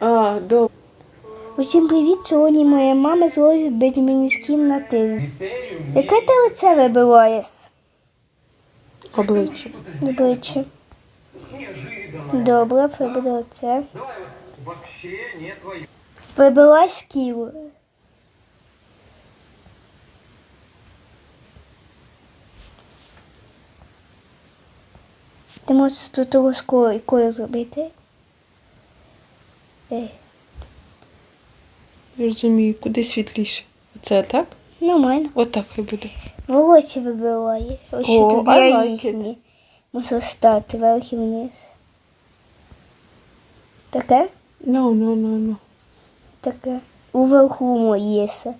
А, добре. Усім привіт! Сьогодні моя мама зробить мені скін на тиждень. Яке ти лице вибилоєс? Обличчя. Обличчя. Добре, приберу це. Вообще не твое. Вибила скілу. Ти можеш тут розкою зробити. Розумію, куди світліше. Оце так? Нормально. Отак хай буде. Волосся вибиває. Ось О, тут I like різні. Мусор стати вверх і вниз. Таке? No, no, no, no. Таке. Уверху моєся.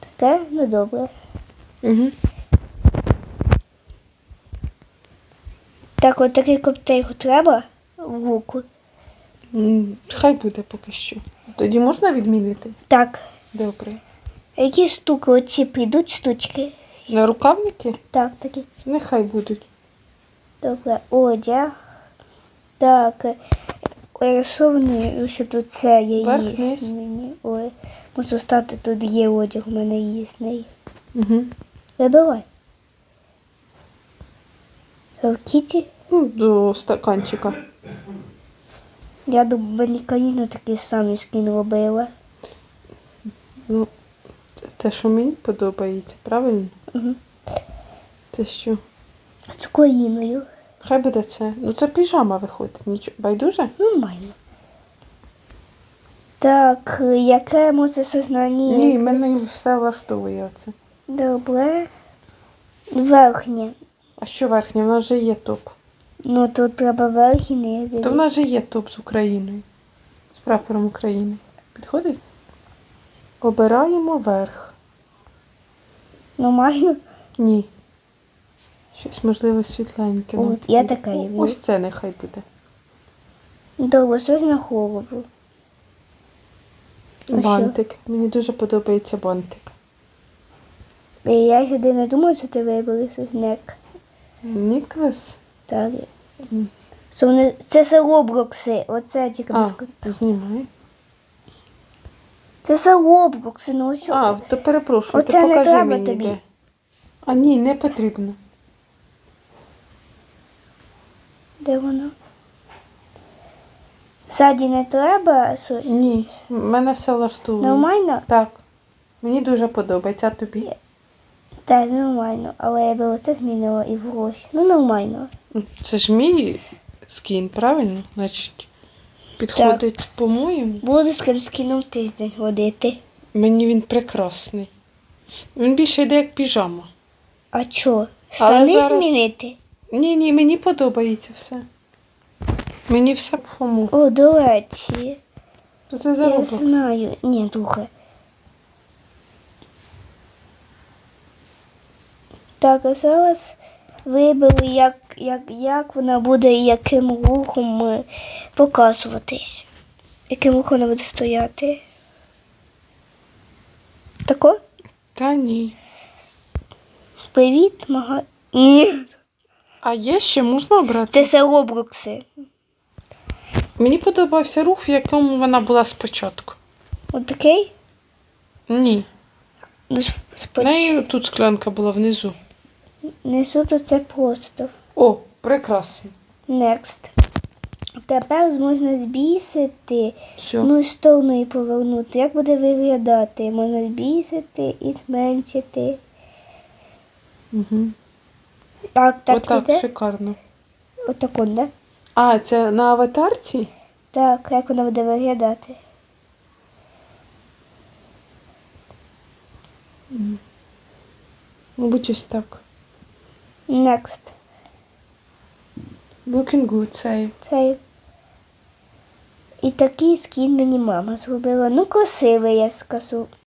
Таке? Ну добре. Угу. Так, от такий коптейл треба в. Хай буде поки що. Тоді можна відмінити? Так. Добре. А які штуки оці прийдуть штучки? На рукавники? Так, такі. Нехай будуть. Добре. Одяг. Так. Що вони, що тут це є Верх, низ. їсний. Ой, мусу стати тут є одяг, у мене їсний. Угу. Вибивай. В кіті? Ну, до стаканчика. Я думаю, мені Каріна такий самий скін робила. Ну, це те, що мені подобається, правильно? Угу. Це що? З Каріною. Хай буде це. Ну це піжама виходить. Нічого. Байдуже? Нормально. Так, яке може сознання? Ні, мене все влаштовує оце. Добре. Верхнє. А що верхня? В нас же є топ. Ну тут треба верхнє. То в нас же є топ з Україною. З прапором України. Підходить? Обираємо верх. Нормально? Ні. Щось можливо світленьке. ну. От, я така є. Ось це нехай буде. Добре, щось на що? Бантик. Мені дуже подобається бантик. Я сюди не думаю, що ти вибери сушняк. Ніколас? Так. Що вони... Це все Роблокси. Оце тільки А, знімай. Це все Роблокси, ну що? А, то перепрошую, Оце то не покажи треба мені тобі. де. А ні, не потрібно. Де воно? Ззаді не треба щось? Ні, мене все влаштовує. Нормально? Так. Мені дуже подобається, а тобі? Так, нормально. Але я би оце змінила і волосся. Ну, нормально. Ну, Це ж мій скін, правильно? Значить, підходить по-моєму. Буду з ким скином тиждень ходити. Мені він прекрасний. Він більше йде як піжама. А чо? Штани зараз- змінити? Ні, ні, мені подобається все. Мені все по фому. О, до речі. То це Я знаю. Ні, друге. Так, а зараз вибери, як, як, як вона буде і яким рухом показуватись. Яким рухом вона буде стояти. Тако? Та ні. Привіт, мага. Ні. А є ще можна обрати? Це все Роблокси. Мені подобався рух, в якому вона була спочатку. От такий? Ні. Ну, В неї тут склянка була внизу. Несу то це просто. О, прекрасно. Next. Тепер можна збісити, Що? ну і сторону і повернути. Як буде виглядати? Можна збісити і зменшити. Угу. Так, так Отак, іде? шикарно. Отак, он, да? А, це на аватарці? Так, як вона буде виглядати? Мабуть, ось так. Next. Looking good, цей. Цей. І такий скін мені мама зробила. Ну, красивий, я скажу.